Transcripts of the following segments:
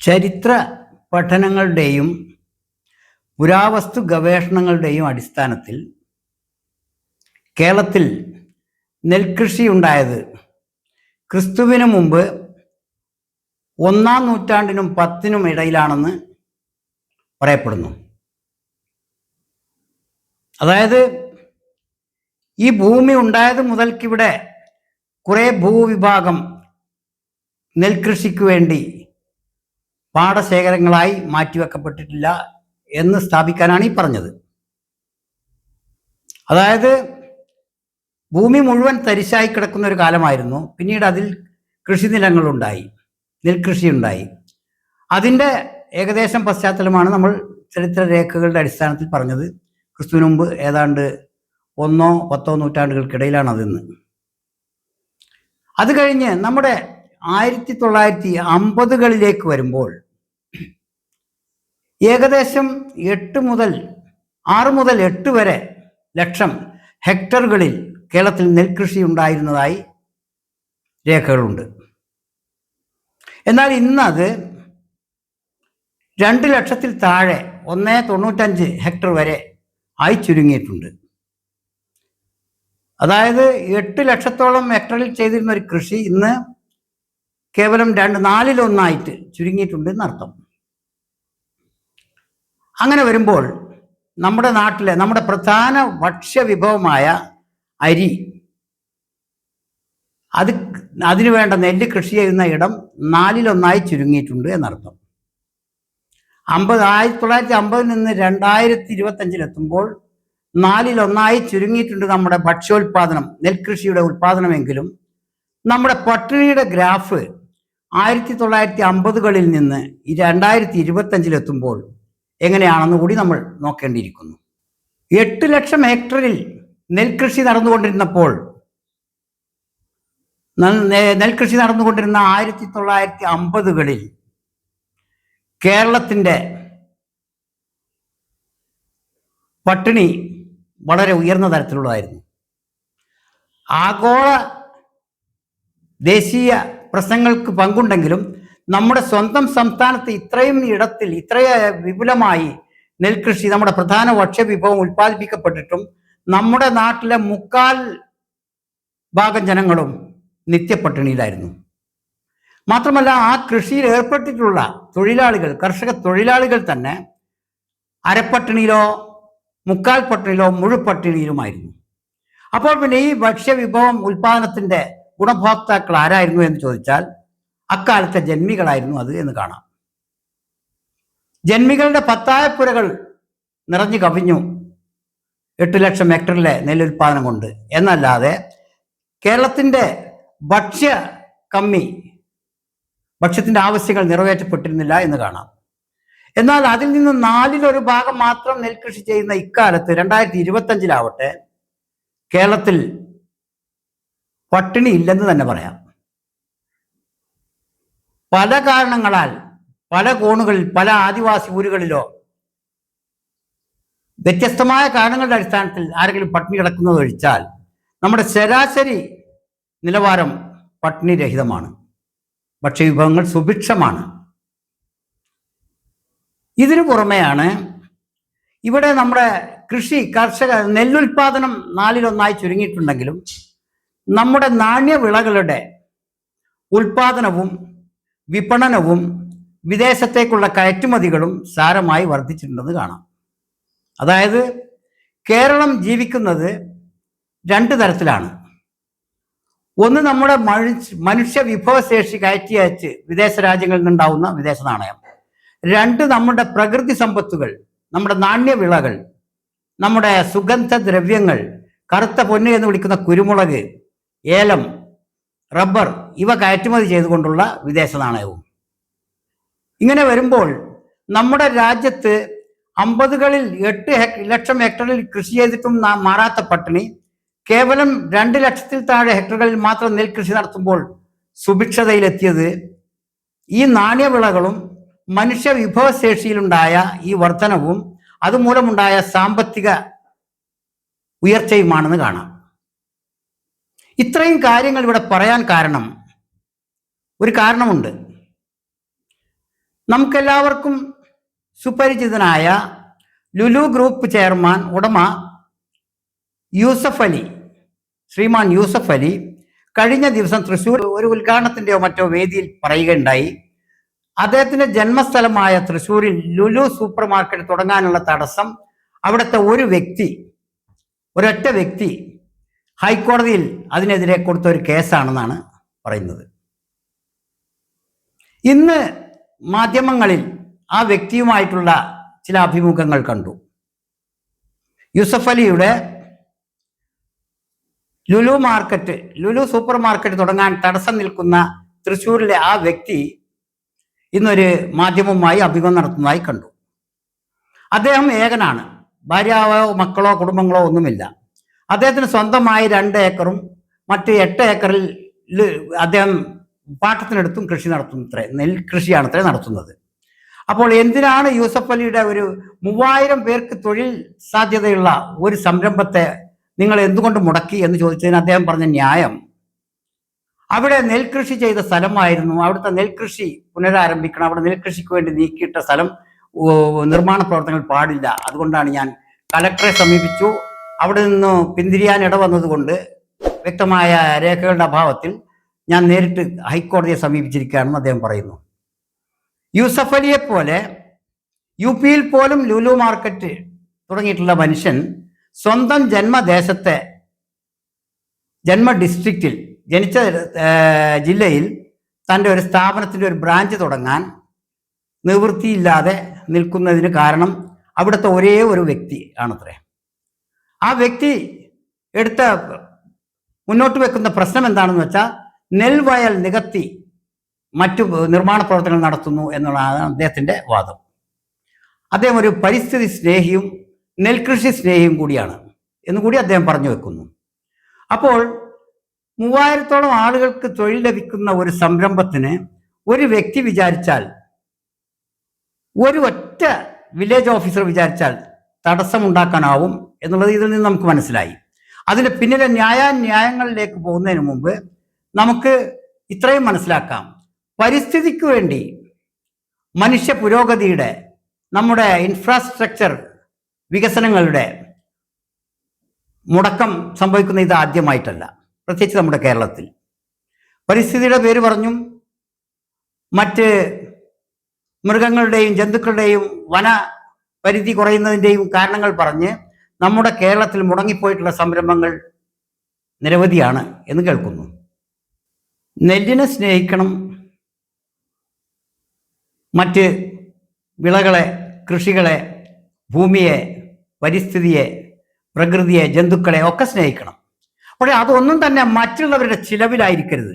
ചരിത്ര പഠനങ്ങളുടെയും പുരാവസ്തു ഗവേഷണങ്ങളുടെയും അടിസ്ഥാനത്തിൽ കേരളത്തിൽ നെൽകൃഷി ഉണ്ടായത് ക്രിസ്തുവിന് മുമ്പ് ഒന്നാം നൂറ്റാണ്ടിനും പത്തിനും ഇടയിലാണെന്ന് പറയപ്പെടുന്നു. അതായത് ഈ ഭൂമി ഉണ്ടായത് മുതൽക്കിവിടെ കുറേ ഭൂവിഭാഗം നെൽകൃഷിക്ക് വേണ്ടി പാടശേഖരങ്ങളായി മാറ്റിവെക്കപ്പെട്ടിട്ടില്ല എന്ന് സ്ഥാപിക്കാനാണ് ഈ പറഞ്ഞത്. അതായത് ഭൂമി മുഴുവൻ തരിശായി കിടക്കുന്ന ഒരു കാലമായിരുന്നു. പിന്നീട് അതിൽ കൃഷിനിലങ്ങളുണ്ടായി. നെൽകൃഷി ഉണ്ടായി അതിന്റെ ഏകദേശം പശ്ചാത്തലമാണ് നമ്മൾ ചരിത്ര രേഖകളുടെ അടിസ്ഥാനത്തിൽ പറഞ്ഞത്. ക്രിസ്തുവിന് മുമ്പ് ഏതാണ്ട് ഒന്നോ പത്തോ നൂറ്റാണ്ടുകൾക്കിടയിലാണ് അതെന്ന് അത് കഴിഞ്ഞ് നമ്മുടെ ആയിരത്തി തൊള്ളായിരത്തി അമ്പതുകളിലേക്ക് വരുമ്പോൾ ഏകദേശം എട്ട് മുതൽ ആറ് മുതൽ എട്ട് വരെ ലക്ഷം ഹെക്ടറുകളിൽ കേരളത്തിൽ നെൽകൃഷി ഉണ്ടായിരുന്നതായി രേഖകളുണ്ട്. എന്നാൽ ഇന്നത് രണ്ട് ലക്ഷത്തിൽ താഴെ ഒന്ന് തൊണ്ണൂറ്റഞ്ച് ഹെക്ടർ വരെ ആയി ചുരുങ്ങിയിട്ടുണ്ട്. അതായത് എട്ട് ലക്ഷത്തോളം ഹെക്ടറിൽ ചെയ്തിരുന്ന ഒരു കൃഷി ഇന്ന് കേവലം രണ്ട് നാലിലൊന്നായിട്ട് ചുരുങ്ങിയിട്ടുണ്ട് എന്നർത്ഥം അങ്ങനെ വരുമ്പോൾ നമ്മുടെ നാട്ടിലെ നമ്മുടെ പ്രധാന ഭക്ഷ്യവിഭവമായ അരി അത് അതിനു വേണ്ട നെല്ല് കൃഷി ചെയ്യുന്ന ഇടം നാലിലൊന്നായി ചുരുങ്ങിയിട്ടുണ്ട് എന്നർത്ഥം. അമ്പത് ആയിരത്തി തൊള്ളായിരത്തി അമ്പതിൽ നിന്ന് രണ്ടായിരത്തി ഇരുപത്തഞ്ചിലെത്തുമ്പോൾ നാലിലൊന്നായി ചുരുങ്ങിയിട്ടുണ്ട് നമ്മുടെ ഭക്ഷ്യോൽപാദനം നെൽകൃഷിയുടെ ഉൽപാദനമെങ്കിലും. നമ്മുടെ പട്ടിണിയുടെ ഗ്രാഫ് ആയിരത്തി തൊള്ളായിരത്തി അമ്പതുകളിൽ നിന്ന് ഈ രണ്ടായിരത്തി ഇരുപത്തഞ്ചിലെത്തുമ്പോൾ എങ്ങനെയാണെന്ന് കൂടി നമ്മൾ നോക്കേണ്ടിയിരിക്കുന്നു. എട്ട് ലക്ഷം ഹെക്ടറിൽ നെൽകൃഷി നടന്നുകൊണ്ടിരുന്നപ്പോൾ നെൽകൃഷി നടന്നുകൊണ്ടിരുന്ന ആയിരത്തി തൊള്ളായിരത്തി അമ്പതുകളിൽ കേരളത്തിന്റെ പട്ടിണി വളരെ ഉയർന്ന തരത്തിലുള്ളതായിരുന്നു. ആഗോള ദേശീയ പ്രശ്നങ്ങൾക്ക് പങ്കുണ്ടെങ്കിലും നമ്മുടെ സ്വന്തം സംസ്ഥാനത്ത് ഇത്രയും ഇടത്തിൽ ഇത്രയ വിപുലമായി നെൽകൃഷി നമ്മുടെ പ്രധാന ഭക്ഷ്യവിഭവം ഉൽപ്പാദിപ്പിക്കപ്പെട്ടിട്ടും നമ്മുടെ നാട്ടിലെ മുക്കാൽ ഭാഗം ജനങ്ങളും നിത്യപട്ടിണിയിലായിരുന്നു മാത്രമല്ല ആ കൃഷിയിൽ ഏർപ്പെട്ടിട്ടുള്ള തൊഴിലാളികൾ കർഷക തൊഴിലാളികൾ തന്നെ അരപ്പട്ടിണിയിലോ മുക്കാൽ പട്ടിണിയിലോ മുഴുപട്ടിണിയിലുമായിരുന്നു അപ്പോൾ പിന്നെ ഈ ഭക്ഷ്യവിഭവം ഉൽപാദനത്തിന്റെ ഗുണഭോക്താക്കൾ ആരായിരുന്നു എന്ന് ചോദിച്ചാൽ അക്കാലത്തെ ജന്മികളായിരുന്നു അത് എന്ന് കാണാം. ജന്മികളുടെ പത്തായപ്പുരകൾ നിറഞ്ഞു കവിഞ്ഞു. എട്ട് ലക്ഷം ഹെക്ടറിലെ നെല്ലുൽപാദനം കൊണ്ട്. എന്നല്ലാതെ കേരളത്തിന്റെ ഭക്ഷ്യ കമ്മി ഭക്ഷ്യത്തിന്റെ ആവശ്യങ്ങൾ നിറവേറ്റപ്പെട്ടിരുന്നില്ല എന്ന് കാണാം. എന്നാൽ അതിൽ നിന്ന് നാലിലൊരു ഭാഗം മാത്രം നെൽകൃഷി ചെയ്യുന്ന ഇക്കാലത്ത് രണ്ടായിരത്തി ഇരുപത്തഞ്ചിലാവട്ടെ കേരളത്തിൽ പട്ടിണി ഇല്ലെന്ന് തന്നെ പറയാം. പല കാരണങ്ങളാൽ പല കോണുകളിൽ പല ആദിവാസി ഊരുകളിലോ വ്യത്യസ്തമായ കാരണങ്ങളുടെ അടിസ്ഥാനത്തിൽ ആരെങ്കിലും പട്ടിണി കിടക്കുന്നത് ഒഴിച്ചാൽ നമ്മുടെ ശരാശരി നിലവാരം പട്ടിണി രഹിതമാണ്. ഭക്ഷ്യവിഭവങ്ങൾ സുഭിക്ഷമാണ്. ഇതിനു പുറമെയാണ് ഇവിടെ നമ്മുടെ കൃഷി കർഷക നെല്ലുൽപാദനം നാലിലൊന്നായി ചുരുങ്ങിയിട്ടുണ്ടെങ്കിലും നമ്മുടെ നാണ്യവിളകളുടെ ഉൽപാദനവും വിപണനവും വിദേശത്തേക്കുള്ള കയറ്റുമതികളും സാരമായി വർദ്ധിച്ചിട്ടുണ്ടെന്ന് കാണാം. അതായത് കേരളം ജീവിക്കുന്നത് രണ്ട് തരത്തിലാണ്. ഒന്ന് നമ്മുടെ മനുഷ്യ വിഭവശേഷി കയറ്റി അയച്ച് വിദേശ രാജ്യങ്ങളിൽ നിന്നുണ്ടാവുന്ന വിദേശ നാണയം. രണ്ട് നമ്മുടെ പ്രകൃതി സമ്പത്തുകൾ നമ്മുടെ നാണ്യവിളകൾ നമ്മുടെ സുഗന്ധദ്രവ്യങ്ങൾ കറുത്ത പൊന്ന് എന്ന് വിളിക്കുന്ന കുരുമുളക് ഏലം റബ്ബർ ഇവ കയറ്റുമതി ചെയ്തുകൊണ്ടുള്ള വിദേശ നാണയവും. ഇങ്ങനെ വരുമ്പോൾ നമ്മുടെ രാജ്യത്ത് അമ്പതുകളിൽ എട്ട് ലക്ഷം ഹെക്ടറിൽ കൃഷി ചെയ്തിട്ടും മാറാത്ത പട്ടിണി കേവലം രണ്ട് ലക്ഷത്തിൽ താഴെ ഹെക്ടറുകളിൽ മാത്രം നെൽകൃഷി നടത്തുമ്പോൾ സുഭിക്ഷതയിലെത്തിയത് ഈ നാണ്യവിളകളും മനുഷ്യ വിഭവശേഷിയിലുണ്ടായ ഈ വർധനവും അതുമൂലമുണ്ടായ സാമ്പത്തിക ഉയർച്ചയുമാണെന്ന് കാണാം. ഇത്രയും കാര്യങ്ങൾ ഇവിടെ പറയാൻ കാരണം ഒരു കാരണമുണ്ട്. നമുക്കെല്ലാവർക്കും സുപരിചിതനായ ലുലു ഗ്രൂപ്പ് ചെയർമാൻ ഉടമ യൂസഫ് അലി ശ്രീമാൻ യൂസഫ് അലി കഴിഞ്ഞ ദിവസം തൃശ്ശൂർ ഒരു ഉദ്ഘാടനത്തിന്റെയോ മറ്റോ വേദിയിൽ പറയുകയുണ്ടായി. അദ്ദേഹത്തിന്റെ ജന്മസ്ഥലമായ തൃശ്ശൂരിൽ ലുലു സൂപ്പർ മാർക്കറ്റ് തുടങ്ങാനുള്ള തടസ്സം അവിടുത്തെ ഒരു വ്യക്തി ഒരൊറ്റ വ്യക്തി ഹൈക്കോടതിയിൽ അതിനെതിരെ കൊടുത്ത ഒരു കേസാണെന്നാണ് പറയുന്നത്. ഇന്ന് മാധ്യമങ്ങളിൽ ആ വ്യക്തിയുമായിട്ടുള്ള ചില അഭിമുഖങ്ങൾ കണ്ടു. യൂസഫ് അലിയുടെ Lulu market Lulu super market തുടങ്ങാൻ തടസ്സം നിൽക്കുന്ന തൃശ്ശൂരിലെ ആ വ്യക്തി ഇന്നൊരു മാധ്യമവുമായി അഭിമുഖം നടത്തുന്നതായി കണ്ടു. അദ്ദേഹം ഏകനാണ്. ഭാര്യാവോ മക്കളോ കുടുംബങ്ങളോ ഒന്നുമില്ല. അദ്ദേഹത്തിന് സ്വന്തമായി രണ്ട് ഏക്കറും മറ്റ് എട്ട് ഏക്കറിൽ അദ്ദേഹം പാട്ടത്തിനെടുത്തും കൃഷി നടത്തുന്നത്രേ നെൽ നെൽകൃഷിയാണ് ഇത്രേ നടത്തുന്നത്. അപ്പോൾ എന്തിനാണ് യൂസഫ് അലിയുടെ ഒരു മൂവായിരം പേർക്ക് തൊഴിൽ സാധ്യതയുള്ള ഒരു സംരംഭത്തെ നിങ്ങൾ എന്തുകൊണ്ട് മുടക്കി എന്ന് ചോദിച്ചതിന് അദ്ദേഹം പറഞ്ഞ ന്യായം. അവിടെ നെൽകൃഷി ചെയ്ത സ്ഥലമായിരുന്നു. അവിടുത്തെ നെൽകൃഷി പുനരാരംഭിക്കണം. അവിടെ നെൽകൃഷിക്ക് വേണ്ടി നീക്കിയിട്ട സ്ഥലം നിർമ്മാണ പ്രവർത്തനങ്ങൾ പാടില്ല. അതുകൊണ്ടാണ് ഞാൻ കലക്ടറെ സമീപിച്ചു. അവിടെ നിന്ന് പിന്തിരിയാൻ ഇട വന്നതുകൊണ്ട് വ്യക്തമായ രേഖകളുടെ അഭാവത്തിൽ ഞാൻ നേരിട്ട് ഹൈക്കോടതിയെ സമീപിച്ചിരിക്കുകയാണെന്ന് അദ്ദേഹം പറയുന്നു. യൂസഫ് അലിയെ പോലെ യു പിയിൽ പോലും ലുലു മാർക്കറ്റ് തുടങ്ങിയിട്ടുള്ള മനുഷ്യൻ സ്വന്തം ജന്മദേശത്തെ ജന്മ ഡിസ്ട്രിക്റ്റിൽ ജനിച്ച ജില്ലയിൽ തന്റെ ഒരു സ്ഥാപനത്തിന്റെ ഒരു ബ്രാഞ്ച് തുടങ്ങാൻ നിവൃത്തിയില്ലാതെ നിൽക്കുന്നതിന് കാരണം അവിടുത്തെ ഒരേ ഒരു വ്യക്തി ആണത്രേ. ആ വ്യക്തി എടുത്ത മുന്നോട്ട് വെക്കുന്ന പ്രശ്നം എന്താണെന്ന് വെച്ചാൽ നെൽവയൽ നികത്തി മറ്റു നിർമ്മാണ പ്രവർത്തനങ്ങൾ നടത്തുന്നു എന്നുള്ളതാണ് അദ്ദേഹത്തിന്റെ വാദം. അദ്ദേഹം ഒരു പരിസ്ഥിതി സ്നേഹിയും നെൽകൃഷി സ്നേഹിയും കൂടിയാണ് എന്നുകൂടി അദ്ദേഹം പറഞ്ഞു വെക്കുന്നു. അപ്പോൾ മൂവായിരത്തോളം ആളുകൾക്ക് തൊഴിൽ ലഭിക്കുന്ന ഒരു സംരംഭത്തിന് ഒരു വ്യക്തി വിചാരിച്ചാൽ ഒരു ഒറ്റ വില്ലേജ് ഓഫീസർ വിചാരിച്ചാൽ തടസ്സമുണ്ടാക്കാനാവും എന്നുള്ളത് ഇതിൽ നിന്ന് നമുക്ക് മനസ്സിലായി. അതിന് പിന്നിലെ ന്യായാന്യായങ്ങളിലേക്ക് പോകുന്നതിന് മുമ്പ് നമുക്ക് ഇത്രയും മനസ്സിലാക്കാം. പരിസ്ഥിതിക്ക് വേണ്ടി മനുഷ്യ പുരോഗതിയുടെ നമ്മുടെ ഇൻഫ്രാസ്ട്രക്ചർ വികസനങ്ങളുടെ മുടക്കം സംഭവിക്കുന്ന ഇത് ആദ്യമായിട്ടല്ല. പ്രത്യേകിച്ച് നമ്മുടെ കേരളത്തിൽ. പരിസ്ഥിതിയുടെ പേര് പറഞ്ഞും മറ്റ് മൃഗങ്ങളുടെയും ജന്തുക്കളുടെയും വന പരിധി കുറയുന്നതിന്റെയും കാരണങ്ങൾ പറഞ്ഞ് നമ്മുടെ കേരളത്തിൽ മുടങ്ങിപ്പോയിട്ടുള്ള സംരംഭങ്ങൾ നിരവധിയാണ് എന്ന് കേൾക്കുന്നു. നെല്ലിനെ സ്നേഹിക്കണം. മറ്റ് വിളകളെ കൃഷികളെ ഭൂമിയെ പരിസ്ഥിതിയെ പ്രകൃതിയെ ജന്തുക്കളെ ഒക്കെ സ്നേഹിക്കണം. പക്ഷേ അതൊന്നും തന്നെ മറ്റുള്ളവരുടെ ചിലവിലായിരിക്കരുത്.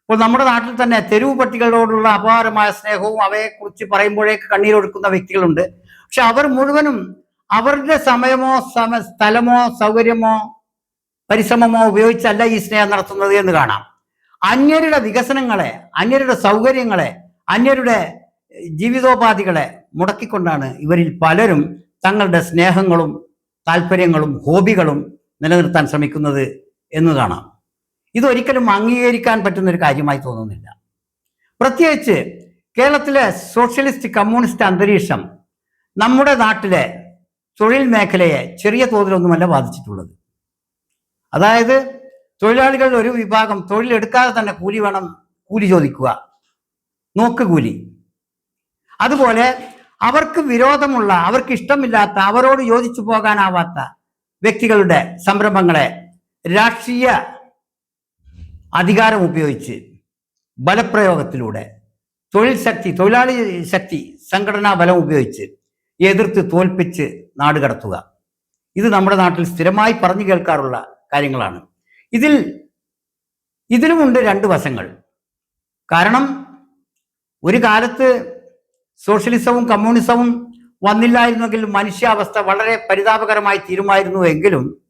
അപ്പോൾ നമ്മുടെ നാട്ടിൽ തന്നെ തെരുവ് പട്ടികളോടുള്ള അപാരമായ സ്നേഹവും അവയെക്കുറിച്ച് പറയുമ്പോഴേക്ക് കണ്ണീരൊഴുക്കുന്ന വ്യക്തികളുണ്ട്. പക്ഷെ അവർ മുഴുവനും അവരുടെ സമയമോ സമ സ്ഥലമോ സൗകര്യമോ പരിശ്രമമോ ഉപയോഗിച്ചല്ല ഈ സ്നേഹം നടത്തുന്നത് എന്ന് കാണാം. അന്യരുടെ വികസനങ്ങളെ അന്യരുടെ സൗകര്യങ്ങളെ അന്യരുടെ ജീവിതോപാധികളെ മുടക്കിക്കൊണ്ടാണ് ഇവരിൽ പലരും തങ്ങളുടെ സ്നേഹങ്ങളും താല്പര്യങ്ങളും ഹോബികളും നിലനിർത്താൻ ശ്രമിക്കുന്നത് എന്ന് കാണാം. ഇതൊരിക്കലും അംഗീകരിക്കാൻ പറ്റുന്ന ഒരു കാര്യമായി തോന്നുന്നില്ല. പ്രത്യേകിച്ച് കേരളത്തിലെ സോഷ്യലിസ്റ്റ് കമ്മ്യൂണിസ്റ്റ് അന്തരീക്ഷം നമ്മുടെ നാട്ടിലെ തൊഴിൽ മേഖലയെ ചെറിയ തോതിലൊന്നുമല്ല ബാധിച്ചിട്ടുള്ളത്. അതായത് തൊഴിലാളികളുടെ ഒരു വിഭാഗം തൊഴിലെടുക്കാതെ തന്നെ കൂലി വേണം കൂലി ചോദിക്കുക. നോക്ക് കൂലി. അതുപോലെ അവർക്ക് വിരോധമുള്ള അവർക്ക് ഇഷ്ടമില്ലാത്ത അവരോട് യോജിച്ചു പോകാനാവാത്ത വ്യക്തികളുടെ സംരംഭങ്ങളെ രാഷ്ട്രീയ അധികാരം ഉപയോഗിച്ച് ബലപ്രയോഗത്തിലൂടെ തൊഴിൽ ശക്തി തൊഴിലാളി ശക്തി സംഘടനാ ബലം ഉപയോഗിച്ച് എതിർത്ത് തോൽപ്പിച്ച് നാട് കടത്തുക. ഇത് നമ്മുടെ നാട്ടിൽ സ്ഥിരമായി പറഞ്ഞു കേൾക്കാറുള്ള കാര്യങ്ങളാണ്. ഇതിൽ ഇതിലുമുണ്ട് രണ്ട് വശങ്ങൾ. കാരണം ഒരു കാലത്ത് സോഷ്യലിസവും കമ്മ്യൂണിസവും വന്നില്ലായിരുന്നെങ്കിൽ മനുഷ്യാവസ്ഥ വളരെ പരിതാപകരമായി തീരുമായിരുന്നു എങ്കിലും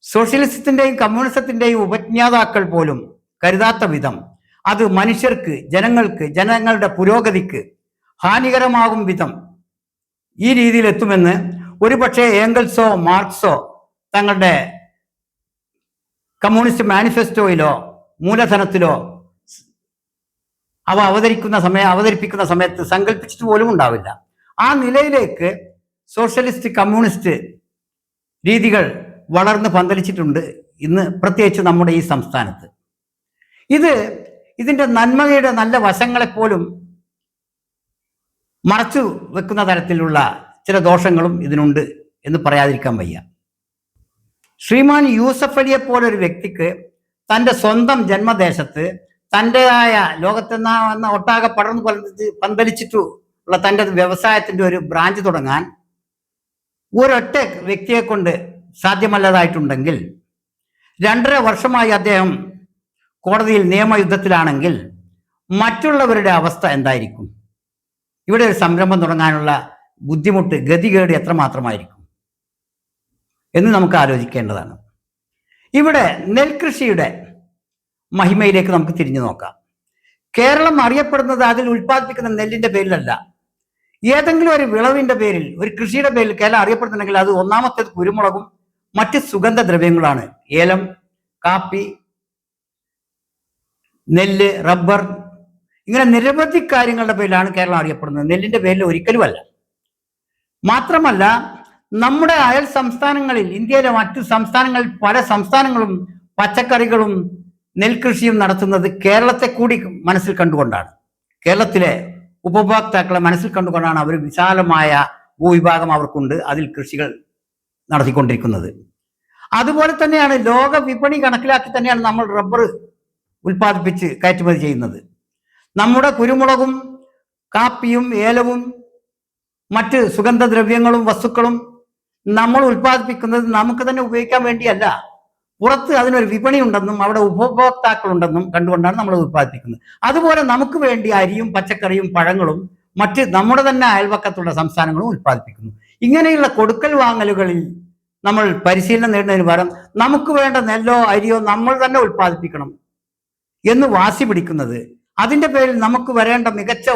സോഷ്യലിസത്തിന്റെയും കമ്മ്യൂണിസത്തിന്റെയും ഉപജ്ഞാതാക്കൾ പോലും കരുതാത്ത വിധം അത് മനുഷ്യർക്ക് ജനങ്ങൾക്ക് ജനങ്ങളുടെ പുരോഗതിക്ക് ഹാനികരമാകും വിധം ഈ രീതിയിൽ എത്തുമെന്ന് ഒരുപക്ഷെ ഏംഗൽസോ മാർക്സോ തങ്ങളുടെ കമ്മ്യൂണിസ്റ്റ് മാനിഫെസ്റ്റോയിലോ മൂലധനത്തിലോ അവ അവതരിക്കുന്ന സമയം അവതരിപ്പിക്കുന്ന സമയത്ത് സങ്കല്പിച്ചിട്ട് പോലും ഉണ്ടാവില്ല. ആ നിലയിലേക്ക് സോഷ്യലിസ്റ്റ് കമ്മ്യൂണിസ്റ്റ് രീതികൾ വളർന്ന് പന്തലിച്ചിട്ടുണ്ട് ഇന്ന് പ്രത്യേകിച്ച് നമ്മുടെ ഈ സംസ്ഥാനത്ത്. ഇത് ഇതിന്റെ നന്മയുടെ നല്ല വശങ്ങളെപ്പോലും മറച്ചു വെക്കുന്ന തരത്തിലുള്ള ചില ദോഷങ്ങളും ഇതിനുണ്ട് എന്ന് പറയാതിരിക്കാൻ വയ്യ. ശ്രീമാൻ യൂസഫ് അലിയെ പോലൊരു വ്യക്തിക്ക് തന്റെ സ്വന്തം ജന്മദേശത്ത് തന്റെതായ ലോകത്തെന്ന ഒട്ടാകെ പടർന്നു പന്തലിച്ച് പന്തലിച്ചിട്ടുള്ള തന്റെ വ്യവസായത്തിന്റെ ഒരു ബ്രാഞ്ച് തുടങ്ങാൻ ഒരൊറ്റ വ്യക്തിയെ കൊണ്ട് സാധ്യമല്ലതായിട്ടുണ്ടെങ്കിൽ രണ്ടര വർഷമായി അദ്ദേഹം കോടതിയിൽ നിയമയുദ്ധത്തിലാണെങ്കിൽ മറ്റുള്ളവരുടെ അവസ്ഥ എന്തായിരിക്കും? ഇവിടെ ഒരു സംരംഭം തുടങ്ങാനുള്ള ബുദ്ധിമുട്ട് ഗതികേട് എത്രമാത്രമായിരിക്കും എന്ന് നമുക്ക് ആലോചിക്കേണ്ടതാണ്. ഇവിടെ നെൽകൃഷിയുടെ മഹിമയിലേക്ക് നമുക്ക് തിരിഞ്ഞു നോക്കാം. കേരളം അറിയപ്പെടുന്നത് അതിൽ ഉൽപ്പാദിപ്പിക്കുന്ന നെല്ലിന്റെ പേരിലല്ല. ഏതെങ്കിലും ഒരു വിളവിന്റെ പേരിൽ ഒരു കൃഷിയുടെ പേരിൽ കേരളം അറിയപ്പെടുന്നുണ്ടെങ്കിൽ അത് ഒന്നാമത്തേത് കുരുമുളകും മറ്റ് സുഗന്ധദ്രവ്യങ്ങളാണ്. ഏലം കാപ്പി നെല്ല് റബ്ബർ ഇങ്ങനെ നിരവധി കാര്യങ്ങളുടെ പേരിലാണ് കേരളം അറിയപ്പെടുന്നത്. നെല്ലിന്റെ പേരിൽ ഒരിക്കലുമല്ല. മാത്രമല്ല നമ്മുടെ അയൽ സംസ്ഥാനങ്ങളിൽ ഇന്ത്യയിലെ മറ്റു സംസ്ഥാനങ്ങളിൽ പല സംസ്ഥാനങ്ങളും പച്ചക്കറികളും നെൽകൃഷിയും നടത്തുന്നത് കേരളത്തെ കൂടി മനസ്സിൽ കണ്ടുകൊണ്ടാണ്. കേരളത്തിലെ ഉപഭോക്താക്കളെ മനസ്സിൽ കണ്ടുകൊണ്ടാണ് അവർ വിശാലമായ ഭൂവിഭാഗം അവർക്കുണ്ട് അതിൽ കൃഷികൾ നടത്തിക്കൊണ്ടിരിക്കുന്നത്. അതുപോലെ തന്നെയാണ് ലോക വിപണി കണക്കിലാക്കി തന്നെയാണ് നമ്മൾ റബ്ബർ ഉൽപ്പാദിപ്പിച്ച് കയറ്റുമതി ചെയ്യുന്നത്. നമ്മുടെ കുരുമുളകും കാപ്പിയും ഏലവും മറ്റ് സുഗന്ധദ്രവ്യങ്ങളും വസ്തുക്കളും നമ്മൾ ഉൽപ്പാദിപ്പിക്കുന്നത് നമുക്ക് തന്നെ ഉപയോഗിക്കാൻ വേണ്ടിയല്ല. പുറത്ത് അതിനൊരു വിപണി ഉണ്ടെന്നും അവിടെ ഉപഭോക്താക്കളുണ്ടെന്നും കണ്ടുകൊണ്ടാണ് നമ്മൾ ഉൽപ്പാദിപ്പിക്കുന്നത്. അതുപോലെ നമുക്ക് വേണ്ടി അരിയും പച്ചക്കറിയും പഴങ്ങളും മറ്റ് നമ്മുടെ തന്നെ അയൽവക്കത്തുള്ള സംസ്ഥാനങ്ങളും ഉൽപ്പാദിപ്പിക്കുന്നു. ഇങ്ങനെയുള്ള കൊടുക്കൽ വാങ്ങലുകളിൽ നമ്മൾ പരിശീലനം നേടുന്നതിന് പകരം നമുക്ക് വേണ്ട നെല്ലോ അരിയോ നമ്മൾ തന്നെ ഉൽപ്പാദിപ്പിക്കണം എന്ന് വാശി പിടിക്കുന്നത് അതിന്റെ പേരിൽ നമുക്ക് വരേണ്ട മികച്ച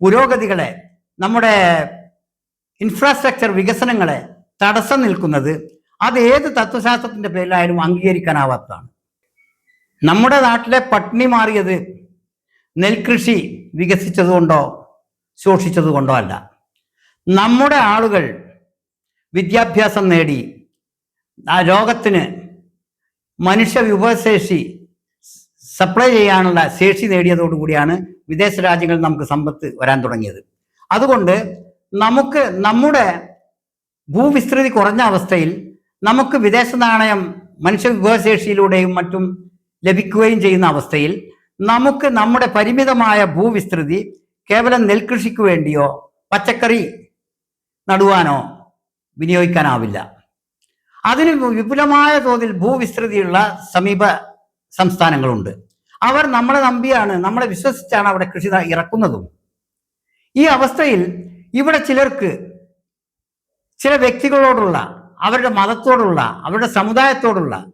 പുരോഗതികളെ നമ്മുടെ ഇൻഫ്രാസ്ട്രക്ചർ വികസനങ്ങളെ തടസ്സം നിൽക്കുന്നത് അത് ഏത് തത്വശാസ്ത്രത്തിന്റെ പേരിലായാലും അംഗീകരിക്കാനാവാത്തതാണ്. നമ്മുടെ നാട്ടിലെ പട്ടിണി മാറിയത് നെൽകൃഷി വികസിച്ചതുകൊണ്ടോ ശോഷിച്ചതുകൊണ്ടോ അല്ല. നമ്മുടെ ആളുകൾ വിദ്യാഭ്യാസം നേടി ആ ലോകത്തിന് മനുഷ്യ വിഭവശേഷി സപ്ലൈ ചെയ്യാനുള്ള ശേഷി നേടിയതോടുകൂടിയാണ് വിദേശ രാജ്യങ്ങളിൽ നമുക്ക് സമ്പത്ത് വരാൻ തുടങ്ങിയത്. അതുകൊണ്ട് നമുക്ക് നമ്മുടെ ഭൂവിസ്തൃതി കുറഞ്ഞ അവസ്ഥയിൽ നമുക്ക് വിദേശ നാണയം മനുഷ്യ വിഭവശേഷിയിലൂടെയും മറ്റും ലഭിക്കുകയും ചെയ്യുന്ന അവസ്ഥയിൽ നമുക്ക് നമ്മുടെ പരിമിതമായ ഭൂവിസ്തൃതി കേവലം നെൽകൃഷിക്ക് വേണ്ടിയോ പച്ചക്കറി നടുവാനോ വിനിയോഗിക്കാനാവില്ല. അതിന് വിപുലമായ തോതിൽ ഭൂവിസ്തൃതിയുള്ള സമീപ സംസ്ഥാനങ്ങളുണ്ട്. അവർ നമ്മളെ നമ്പിയാണ് നമ്മളെ വിശ്വസിച്ചാണ് അവിടെ കൃഷി ഇറക്കുന്നതും. ഈ അവസ്ഥയിൽ ഇവിടെ ചിലർക്ക് ചില വ്യക്തികളോടുള്ള അവരുടെ മതത്തോടുള്ള അവരുടെ സമുദായത്തോടുള്ള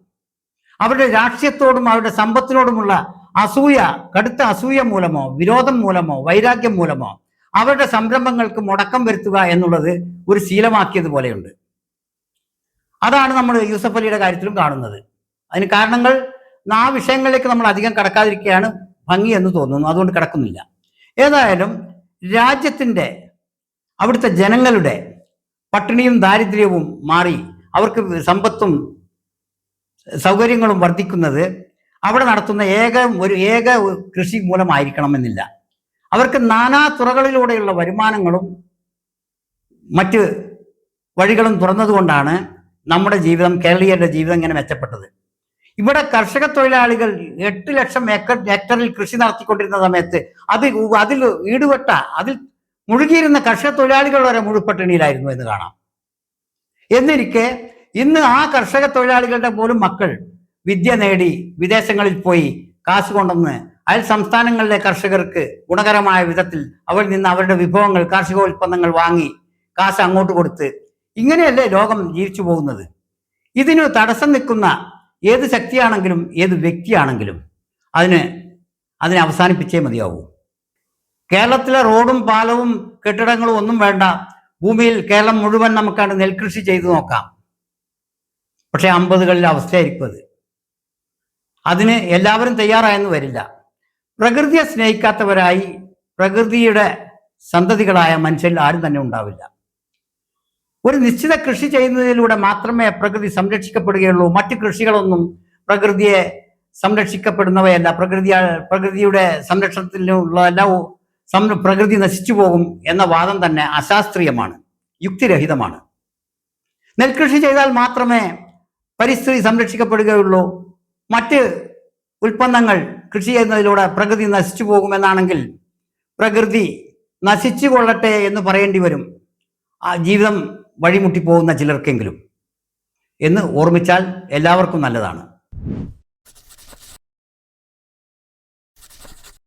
അവരുടെ രാഷ്ട്രീയത്തോടും അവരുടെ സമ്പത്തിനോടുമുള്ള അസൂയ കടുത്ത അസൂയ മൂലമോ വിരോധം മൂലമോ വൈരാഗ്യം മൂലമോ അവരുടെ സംരംഭങ്ങൾക്ക് മുടക്കം വരുത്തുക എന്നുള്ളത് ഒരു ശീലമാക്കിയതുപോലെയുണ്ട്. അതാണ് നമ്മൾ യൂസഫ് അലിയുടെ കാര്യത്തിലും കാണുന്നത്. അതിന് കാരണങ്ങൾ ആ വിഷയങ്ങളിലേക്ക് നമ്മൾ അധികം കടക്കാതിരിക്കുകയാണ് ഭംഗി എന്ന് തോന്നുന്നു. അതുകൊണ്ട് കിടക്കുന്നില്ല. ഏതായാലും രാജ്യത്തിന്റെ അവിടുത്തെ ജനങ്ങളുടെ പട്ടിണിയും ദാരിദ്ര്യവും മാറി അവർക്ക് സമ്പത്തും സൗകര്യങ്ങളും വർദ്ധിക്കുന്നത് അവിടെ നടത്തുന്ന ഏക ഒരു ഏക കൃഷി മൂലമായിരിക്കണമെന്നില്ല. അവർക്ക് നാനാ തുറകളിലൂടെയുള്ള വരുമാനങ്ങളും മറ്റ് വഴികളും തുറന്നതുകൊണ്ടാണ് നമ്മുടെ ജീവിതം കേരളീയരുടെ ജീവിതം ഇങ്ങനെ മെച്ചപ്പെട്ടത്. ഇവിടെ കർഷക തൊഴിലാളികൾ എട്ട് ലക്ഷം ഏക്കർ ഹെക്ടറിൽ കൃഷി നടത്തിക്കൊണ്ടിരുന്ന സമയത്ത് അത് അതിൽ ഈടുപെട്ട അതിൽ മുഴുകിയിരുന്ന കർഷക തൊഴിലാളികൾ വരെ മുഴുപ്പട്ടിണിയിലായിരുന്നു എന്ന് കാണാം. എന്നിരിക്കെ ഇന്ന് ആ കർഷക തൊഴിലാളികളുടെ പോലും മക്കൾ വിദ്യ നേടി വിദേശങ്ങളിൽ പോയി കാശ് കൊണ്ടുവന്ന് അയൽ സംസ്ഥാനങ്ങളിലെ കർഷകർക്ക് ഗുണകരമായ വിധത്തിൽ അവരിൽ നിന്ന് അവരുടെ വിഭവങ്ങൾ കാർഷികോൽപ്പന്നങ്ങൾ വാങ്ങി കാശ് അങ്ങോട്ട് കൊടുത്ത് ഇങ്ങനെയല്ലേ ലോകം ജീവിച്ചു പോകുന്നത്? ഇതിനു തടസ്സം നിൽക്കുന്ന ഏത് ശക്തിയാണെങ്കിലും ഏത് വ്യക്തിയാണെങ്കിലും അതിന് അതിനെ അവസാനിപ്പിച്ചേ മതിയാവൂ. കേരളത്തിലെ റോഡും പാലവും കെട്ടിടങ്ങളും ഒന്നും വേണ്ട. ഭൂമിയിൽ കേരളം മുഴുവൻ നമുക്കാണ് നെൽകൃഷി ചെയ്തു നോക്കാം. പക്ഷെ അമ്പതുകളിലെ അവസ്ഥയായിരിക്കും അത്. അതിന് എല്ലാവരും തയ്യാറായെന്ന് വരില്ല. പ്രകൃതിയെ സ്നേഹിക്കാത്തവരായി പ്രകൃതിയുടെ സന്തതികളായ മനുഷ്യരിൽ ആരും തന്നെ ഉണ്ടാവില്ല. ഒരു നിശ്ചിത കൃഷി ചെയ്യുന്നതിലൂടെ മാത്രമേ പ്രകൃതി സംരക്ഷിക്കപ്പെടുകയുള്ളൂ. മറ്റ് കൃഷികളൊന്നും പ്രകൃതിയെ സംരക്ഷിക്കപ്പെടുന്നവയല്ല. പ്രകൃതി പ്രകൃതിയുടെ സംരക്ഷണത്തിലുള്ള സം പ്രകൃതി നശിച്ചു പോകും എന്ന വാദം തന്നെ അശാസ്ത്രീയമാണ് യുക്തിരഹിതമാണ്. നെൽകൃഷി ചെയ്താൽ മാത്രമേ പരിസ്ഥിതി സംരക്ഷിക്കപ്പെടുകയുള്ളൂ. മറ്റ് ഉൽപ്പന്നങ്ങൾ കൃഷി ചെയ്യുന്നതിലൂടെ പ്രകൃതി നശിച്ചു പോകുമെന്നാണെങ്കിൽ പ്രകൃതി നശിച്ചു കൊള്ളട്ടെ എന്ന് പറയേണ്ടി വരും. ആ ജീവിതം വഴിമുട്ടി പോകുന്ന ചിലർക്കെങ്കിലും എന്ന് ഓർമ്മിച്ചാൽ എല്ലാവർക്കും നല്ലതാണ്.